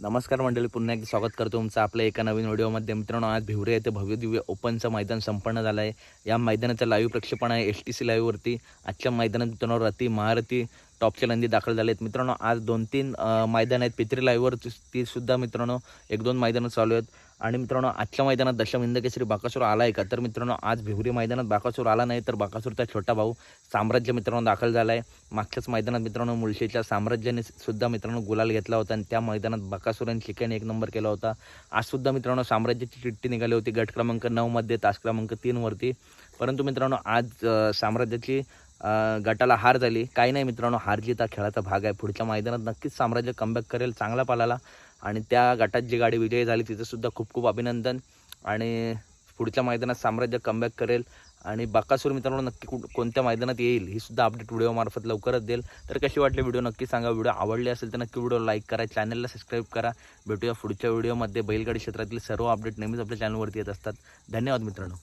नमस्कार मंडळी पुन्हा एकदा स्वागत करतो तुमचं आपल्या एका नवीन व्हिडिओमध्ये. मित्रांनो आज भिवरे येथे भव्य दिव्य ओपनचं मैदान संपन्न झालं आहे या मैदानाचं लाईव्ह प्रक्षेपण आहे एस टी सी लाईव्हवरती आजच्या मैदानात मित्रांनो रती महारथी टॉपच्या नंदी दाखल झाले आहेत. मित्रांनो आज दोन तीन मैदान आहेत. पित्री लाईव्हवर ती सुद्धा मित्रांनो एक दोन मैदानं चालू आहेत. आणि मित्रांनो आजच्या मैदानात दशम हिंदकेसरी बाकासूर आला आहे का? तर मित्रांनो आज भिवरी मैदानात बाकासूर आला नाही तर बाकासूरचा छोटा भाऊ साम्राज्य मित्रांनो दाखल झाला आहे मागच्याच मैदानात मित्रांनो मुळशीच्या साम्राज्याने सुद्धा मित्रांनो गुलाल घेतला होता आणि त्या मैदानात बाकासूर आणि शिक्याने एक नंबर केला होता. आज सुद्धा मित्रांनो साम्राज्याची चिठ्ठी निघाली होती गट क्रमांक नऊमध्ये तास क्रमांक तीनवरती परंतु मित्रांनो आज साम्राज्याची गटाला हार झाली. काही नाही मित्रांनो हार जीत हा खेळाचा भाग आहे. पुढच्या मैदानात नक्कीच साम्राज्य कमबॅक करेल चांगला पालाला. आणि त्या गटात जी गाडी विजयी झाली तिचं सुद्धा खूप खूप अभिनंदन. आणि पुढच्या मैदानात साम्राज्य कमबॅक करेल. आणि बाकासूर मित्रांनो नक्की कुठ कोणत्या मैदानात येईल ही सुद्धा अपडेट व्हिडिओमार्फत लवकरच देईल. तर कशी वाटली व्हिडिओ नक्की सांगा. व्हिडिओ आवडली असेल तर नक्की व्हिडिओ लाईक करा. चॅनलला सबस्क्राईब करा. भेटूया पुढच्या व्हिडिओमध्ये बैलगाडी क्षेत्रातील सर्व अपडेट नेहमीच आपल्या चॅनलवरती येत असतात. धन्यवाद मित्रांनो.